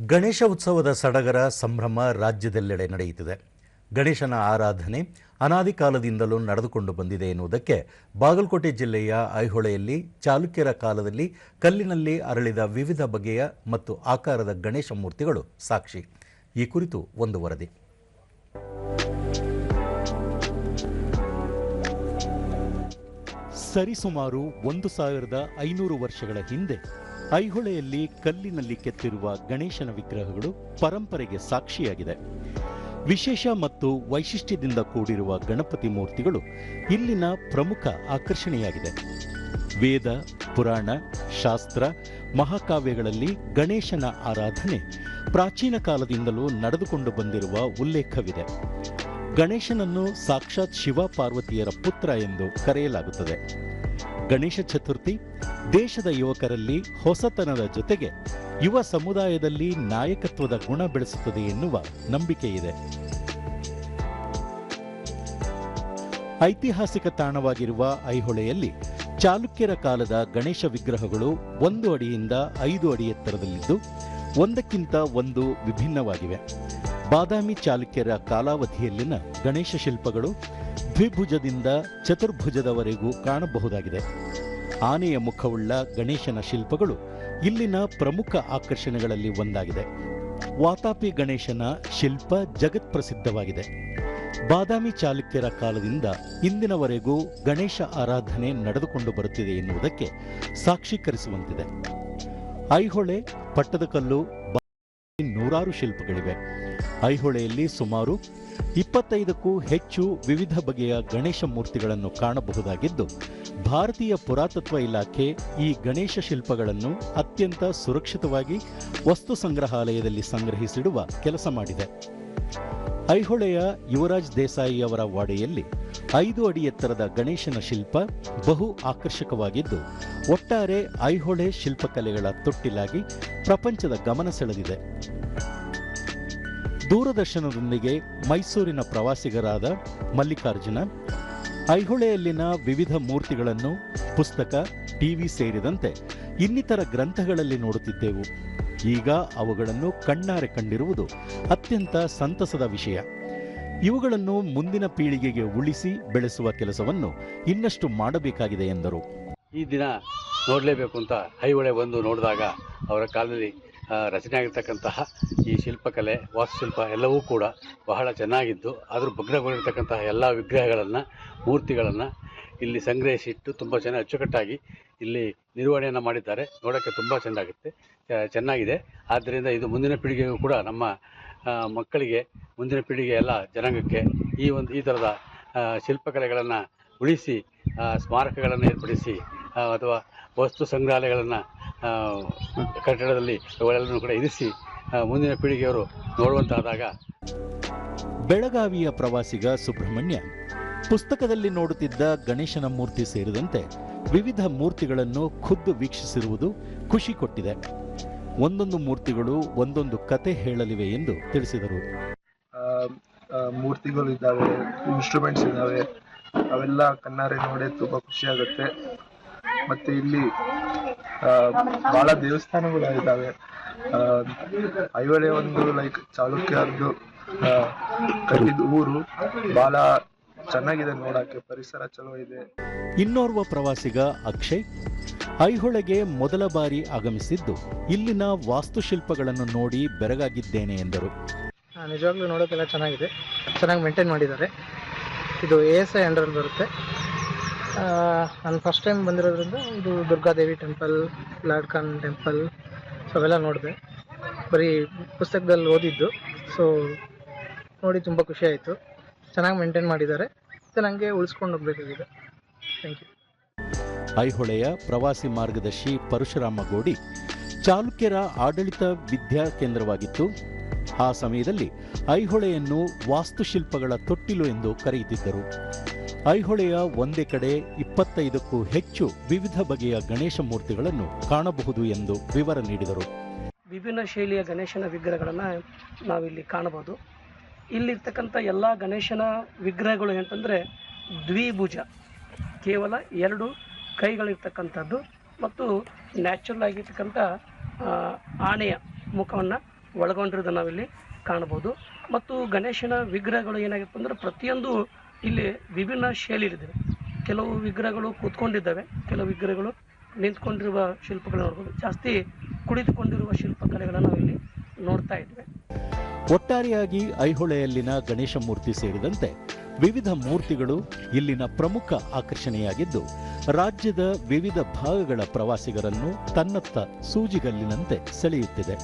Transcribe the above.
ಗಣೇಶ ಉತ್ಸವದ ಸಡಗರ ಸಂಭ್ರಮ ರಾಜ್ಯದೆಲ್ಲೆಡೆ ನಡೆಯುತ್ತಿದೆ. ಗಣೇಶನ ಆರಾಧನೆ ಅನಾದಿ ಕಾಲದಿಂದಲೂ ನಡೆದುಕೊಂಡು ಬಂದಿದೆ ಎನ್ನುವುದಕ್ಕೆ ಬಾಗಲಕೋಟೆ ಜಿಲ್ಲೆಯ ಐಹೊಳೆಯಲ್ಲಿ ಚಾಲುಕ್ಯರ ಕಾಲದಲ್ಲಿ ಕಲ್ಲಿನಲ್ಲಿ ಅರಳಿದ ವಿವಿಧ ಬಗೆಯ ಮತ್ತು ಆಕಾರದ ಗಣೇಶ ಮೂರ್ತಿಗಳು ಸಾಕ್ಷಿ. ಈ ಕುರಿತು ಒಂದು ವರದಿ. ಸರಿಸುಮಾರು ಒಂದು ಸಾವಿರದ ಐನೂರು ವರ್ಷಗಳ ಹಿಂದೆ ಐಹೊಳೆಯಲ್ಲಿ ಕಲ್ಲಿನಲ್ಲಿ ಕೆತ್ತಿರುವ ಗಣೇಶನ ವಿಗ್ರಹಗಳು ಪರಂಪರೆಗೆ ಸಾಕ್ಷಿಯಾಗಿದೆ. ವಿಶೇಷ ಮತ್ತು ವೈಶಿಷ್ಟ್ಯದಿಂದ ಕೂಡಿರುವ ಗಣಪತಿ ಮೂರ್ತಿಗಳು ಇಲ್ಲಿನ ಪ್ರಮುಖ ಆಕರ್ಷಣೆಯಾಗಿದೆ. ವೇದ, ಪುರಾಣ, ಶಾಸ್ತ್ರ, ಮಹಾಕಾವ್ಯಗಳಲ್ಲಿ ಗಣೇಶನ ಆರಾಧನೆ ಪ್ರಾಚೀನ ಕಾಲದಿಂದಲೂ ನಡೆದುಕೊಂಡು ಬಂದಿರುವ ಉಲ್ಲೇಖವಿದೆ. ಗಣೇಶನನ್ನು ಸಾಕ್ಷಾತ್ ಶಿವ ಪಾರ್ವತಿಯರ ಪುತ್ರ ಎಂದು ಕರೆಯಲಾಗುತ್ತದೆ. ಗಣೇಶ ಚತುರ್ಥಿ, ದೇಶದ ಯುವಕರಲ್ಲಿ ಹೊಸತನದ ಜೊತೆಗೆ ಯುವ ಸಮುದಾಯದಲ್ಲಿ ನಾಯಕತ್ವದ ಗುಣ ಬೆಳೆಸುತ್ತದೆ ಎನ್ನುವ ನಂಬಿಕೆ ಇದೆ. ಐತಿಹಾಸಿಕ ತಾಣವಾಗಿರುವ ಐಹೊಳೆಯಲ್ಲಿ ಚಾಲುಕ್ಯರ ಕಾಲದ ಗಣೇಶ ವಿಗ್ರಹಗಳು ಒಂದು ಅಡಿಯಿಂದ ಐದು ಅಡಿ ಎತ್ತರದಲ್ಲಿದ್ದು, ಒಂದಕ್ಕಿಂತ ಒಂದು ವಿಭಿನ್ನವಾಗಿವೆ. ಬಾದಾಮಿ ಚಾಲುಕ್ಯರ ಕಾಲಾವಧಿಯಲ್ಲಿನ ಗಣೇಶ ಶಿಲ್ಪಗಳು ದ್ವಿಭುಜದಿಂದ ಚತುರ್ಭುಜದವರೆಗೂ ಕಾಣಬಹುದಾಗಿದೆ. ಆನೆಯ ಮುಖವುಳ್ಳ ಗಣೇಶನ ಶಿಲ್ಪಗಳು ಇಲ್ಲಿನ ಪ್ರಮುಖ ಆಕರ್ಷಣೆಗಳಲ್ಲಿ ಒಂದಾಗಿದೆ. ವಾತಾಪಿ ಗಣೇಶನ ಶಿಲ್ಪ ಜಗತ್ಪ್ರಸಿದ್ಧವಾಗಿದೆ ಬಾದಾಮಿ ಚಾಲುಕ್ಯರ ಕಾಲದಿಂದ ಇಂದಿನವರೆಗೂ ಗಣೇಶ ಆರಾಧನೆ ನಡೆದುಕೊಂಡು ಬರುತ್ತಿದೆ ಎನ್ನುವುದಕ್ಕೆ ಸಾಕ್ಷೀಕರಿಸುವಂತಿದೆ. ಐಹೊಳೆ, ಪಟ್ಟದಕಲ್ಲು ನೂರಾರು ಶಿಲ್ಪಗಳಿವೆ. ಐಹೊಳೆಯಲ್ಲಿ ಸುಮಾರು ಇಪ್ಪತ್ತೈದಕ್ಕೂ ಹೆಚ್ಚು ವಿವಿಧ ಬಗೆಯ ಗಣೇಶ ಮೂರ್ತಿಗಳನ್ನು ಕಾಣಬಹುದಾಗಿದ್ದು, ಭಾರತೀಯ ಪುರಾತತ್ವ ಇಲಾಖೆ ಈ ಗಣೇಶ ಶಿಲ್ಪಗಳನ್ನು ಅತ್ಯಂತ ಸುರಕ್ಷಿತವಾಗಿ ವಸ್ತು ಸಂಗ್ರಹಾಲಯದಲ್ಲಿ ಸಂಗ್ರಹಿಸಿಡುವ ಕೆಲಸ ಮಾಡಿದೆ. ಐಹೊಳೆಯ ಯುವರಾಜ್ ದೇಸಾಯಿ ಅವರ ವಾಡೆಯಲ್ಲಿ ಐದು ಅಡಿ ಎತ್ತರದ ಗಣೇಶನ ಶಿಲ್ಪ ಬಹು ಆಕರ್ಷಕವಾಗಿದ್ದು, ಒಟ್ಟಾರೆ ಐಹೊಳೆ ಶಿಲ್ಪಕಲೆಗಳ ತೊಟ್ಟಿಲಾಗಿ ಪ್ರಪಂಚದ ಗಮನ ಸೆಳೆದಿದೆ. ದೂರದರ್ಶನದೊಂದಿಗೆ ಮೈಸೂರಿನ ಪ್ರವಾಸಿಗರಾದ ಮಲ್ಲಿಕಾರ್ಜುನ, ಐಹೊಳೆಯಲ್ಲಿನ ವಿವಿಧ ಮೂರ್ತಿಗಳನ್ನು, ಪುಸ್ತಕ, ಟಿವಿ ಸೇರಿದಂತೆ ಇನ್ನಿತರ ಗ್ರಂಥಗಳಲ್ಲಿ ನೋಡುತ್ತಿದ್ದೆವು. ಈಗ ಅವುಗಳನ್ನು ಕಣ್ಣಾರೆ ಕಂಡಿರುವುದು ಅತ್ಯಂತ ಸಂತಸದ ವಿಷಯ. ಇವುಗಳನ್ನು ಮುಂದಿನ ಪೀಳಿಗೆಗೆ ಉಳಿಸಿ ಬೆಳೆಸುವ ಕೆಲಸವನ್ನು ಇನ್ನಷ್ಟು ಮಾಡಬೇಕಾಗಿದೆ ಎಂದರು. ಈ ದಿನ ನೋಡಲೇಬೇಕು ಅಂತ ಐಹೊಳೆ ಬಂದು ನೋಡಿದಾಗ ಅವರ ಕಾಲದಲ್ಲಿ ರಚನೆ ಆಗಿರ್ತಕ್ಕಂತಹ ಈ ಶಿಲ್ಪಕಲೆ, ವಾಸ್ತುಶಿಲ್ಪ ಎಲ್ಲವೂ ಕೂಡ ಬಹಳ ಚೆನ್ನಾಗಿದ್ದು ಅದ್ರ ಭಗ್ನಗೊಂಡಿರ್ತಕ್ಕಂತಹ ಎಲ್ಲ ವಿಗ್ರಹಗಳನ್ನು, ಮೂರ್ತಿಗಳನ್ನು ಇಲ್ಲಿ ಸಂಗ್ರಹಿಸಿಟ್ಟು ತುಂಬ ಚೆನ್ನಾಗಿ ಅಚ್ಚುಕಟ್ಟಾಗಿ ಇಲ್ಲಿ ನಿರ್ವಹಣೆಯನ್ನು ಮಾಡಿದ್ದಾರೆ. ನೋಡೋಕ್ಕೆ ತುಂಬ ಚೆಂದಾಗುತ್ತೆ. ಚೆನ್ನಾಗಿದೆ. ಆದ್ದರಿಂದ ಇದು ಮುಂದಿನ ಪೀಳಿಗೆಗೂ ಕೂಡ ನಮ್ಮ ಮಕ್ಕಳಿಗೆ ಮುಂದಿನ ಪೀಳಿಗೆ ಎಲ್ಲ ಜನಾಂಗಕ್ಕೆ ಈ ಒಂದು, ಈ ಥರದ ಶಿಲ್ಪಕಲೆಗಳನ್ನು ಉಳಿಸಿ ಸ್ಮಾರಕಗಳನ್ನು ಏರ್ಪಡಿಸಿ ಅಥವಾ ವಸ್ತು ಸಂಗ್ರಹಾಲಯಗಳನ್ನು ಕಟ್ಟಡದಲ್ಲಿ ಅವುಗಳೆಲ್ಲನೂ ಕೂಡ ಇರಿಸಿ ಮುಂದಿನ ಪೀಳಿಗೆಯವರು ನೋಡುವಂತಾದಾಗ ಬೆಳಗಾವಿಯ ಪ್ರವಾಸಿಗ ಸುಬ್ರಹ್ಮಣ್ಯ ಪುಸ್ತಕದಲ್ಲಿ ನೋಡುತ್ತಿದ್ದ ಗಣೇಶನ ಮೂರ್ತಿ ಸೇರಿದಂತೆ ವಿವಿಧ ಮೂರ್ತಿಗಳನ್ನು ಖುದ್ದು ವೀಕ್ಷಿಸಿರುವುದು ಖುಷಿ ಕೊಟ್ಟಿದೆ. ಒಂದೊಂದು ಮೂರ್ತಿಗಳು ಒಂದೊಂದು ಕತೆ ಹೇಳಲಿವೆ ಎಂದು ತಿಳಿಸಿದರು. ಮೂರ್ತಿಗಳು ಇದ್ದಾವೆ ಇನ್ಸ್ಟ್ರೂಮೆಂಟ್ಸ್ ಇದ್ದಾವೆ, ಅವೆಲ್ಲ ಕಣ್ಣಾರೆ ನೋಡಿ ತುಂಬಾ ಖುಷಿ ಆಗುತ್ತೆ. ಮತ್ತೆ ಇಲ್ಲಿ ಬಹಳ ದೇವಸ್ಥಾನಗಳು ಇದ್ದಾವೆ. ಐಹೊಳೆ ಒಂದು ಲೈಕ್ ಚಾಲುಕ್ಯರದ್ದು ಕಟ್ಟಿದ ಊರು ಬಹಳ ಚೆನ್ನಾಗಿದೆ ನೋಡಕ್ಕೆ ಪರಿಸರ ಚಲೋ ಇದೆ. ಇನ್ನೋರ್ವ ಪ್ರವಾಸಿಗ ಅಕ್ಷಯ್ ಐಹೊಳೆಗೆ ಮೊದಲ ಬಾರಿ ಆಗಮಿಸಿದ್ದು ಇಲ್ಲಿನ ವಾಸ್ತುಶಿಲ್ಪಗಳನ್ನು ನೋಡಿ ಬೆರಗಾಗಿದ್ದೇನೆ ಎಂದರು. ನಿಜವಾಗ್ಲೂ ನೋಡೋಕೆಲ್ಲ ಚೆನ್ನಾಗಿದೆ. ಚೆನ್ನಾಗಿ ಮೇಂಟೈನ್ ಮಾಡಿದ್ದಾರೆ. ಇದು ಎ ಎಸ್ ಐ ಅಂಡರ್ ಬರುತ್ತೆ. ನಾನು ಫಸ್ಟ್ ಟೈಮ್ ಬಂದಿರೋದ್ರಿಂದ ಇದು Durgadevi temple Lad Khan temple so ಅವೆಲ್ಲ ನೋಡಿದೆ. ಬರೀ ಪುಸ್ತಕದಲ್ಲಿ ಓದಿದ್ದು ಸೊ ನೋಡಿ ತುಂಬ ಖುಷಿ ಆಯಿತು. ಚೆನ್ನಾಗಿ ಮೇಂಟೈನ್ ಮಾಡಿದ್ದಾರೆ. ಮತ್ತು ನನಗೆ ಉಳಿಸ್ಕೊಂಡು ಹೋಗ್ಬೇಕಾಗಿದೆ ಥ್ಯಾಂಕ್ ಯು ಐಹೊಳೆಯ ಪ್ರವಾಸಿ ಮಾರ್ಗದರ್ಶಿ ಪರಶುರಾಮ ಗೋಡಿ ಚಾಲುಕ್ಯರ ಆಡಳಿತ ವಿದ್ಯಾ ಕೇಂದ್ರವಾಗಿತ್ತು. ಆ ಸಮಯದಲ್ಲಿ ಐಹೊಳೆಯನ್ನು ವಾಸ್ತುಶಿಲ್ಪಗಳ ತೊಟ್ಟಿಲು ಎಂದು ಕರೆಯುತ್ತಿದ್ದರು. ಐಹೊಳೆಯ ಒಂದೇ ಕಡೆ ಇಪ್ಪತ್ತೈದಕ್ಕೂ ಹೆಚ್ಚು ವಿವಿಧ ಬಗೆಯ ಗಣೇಶ ಮೂರ್ತಿಗಳನ್ನು ಕಾಣಬಹುದು ಎಂದು ವಿವರ ನೀಡಿದರು. ವಿಭಿನ್ನ ಶೈಲಿಯ ಗಣೇಶನ ವಿಗ್ರಹಗಳನ್ನು ನಾವಿಲ್ಲಿ ಕಾಣಬಹುದು. ಇಲ್ಲಿರ್ತಕ್ಕಂಥ ಎಲ್ಲ ಗಣೇಶನ ವಿಗ್ರಹಗಳು ಅಂತಂದರೆ ದ್ವಿಭುಜ. ಕೇವಲ ಎರಡು ಕೈಗಳಿರ್ತಕ್ಕಂಥದ್ದು ಮತ್ತು ನ್ಯಾಚುರಲ್ ಆಗಿರ್ತಕ್ಕಂಥ ಆನೆಯ ಮುಖವನ್ನು ಒಳಗೊಂಡಿರೋದನ್ನು ನಾವಿಲ್ಲಿ ಕಾಣಬಹುದು. ಮತ್ತು ಗಣೇಶನ ವಿಗ್ರಹಗಳು ಏನಾಗಿತ್ತು ಅಂದರೆ ಪ್ರತಿಯೊಂದು ಇಲ್ಲಿ ವಿಭಿನ್ನ ಶೈಲಿಯಿದೆ ಕೆಲವು ವಿಗ್ರಹಗಳು ಕೂತ್ಕೊಂಡಿದ್ದಾವೆ, ಕೆಲವು ವಿಗ್ರಹಗಳು ನಿಂತ್ಕೊಂಡಿರುವ ಶಿಲ್ಪಗಳು ನೋಡ್ಬೋದು. ಜಾಸ್ತಿ ಕುಳಿತುಕೊಂಡಿರುವ ಶಿಲ್ಪಕಲೆಗಳನ್ನು ನಾವಿಲ್ಲಿ ನೋಡ್ತಾ ಇದ್ವಿ ಒಟ್ಟಾರೆಯಾಗಿ ಐಹೊಳೆಯಲ್ಲಿನ ಗಣೇಶ ಮೂರ್ತಿ ಸೇರಿದಂತೆ ವಿವಿಧ ಮೂರ್ತಿಗಳು ಇಲ್ಲಿನ ಪ್ರಮುಖ ಆಕರ್ಷಣೆಯಾಗಿದ್ದು, ರಾಜ್ಯದ ವಿವಿಧ ಭಾಗಗಳ ಪ್ರವಾಸಿಗರನ್ನು ತನ್ನತ್ತ ಸೂಜಿಗಲ್ಲಿನಂತೆ ಸೆಳೆಯುತ್ತಿದೆ.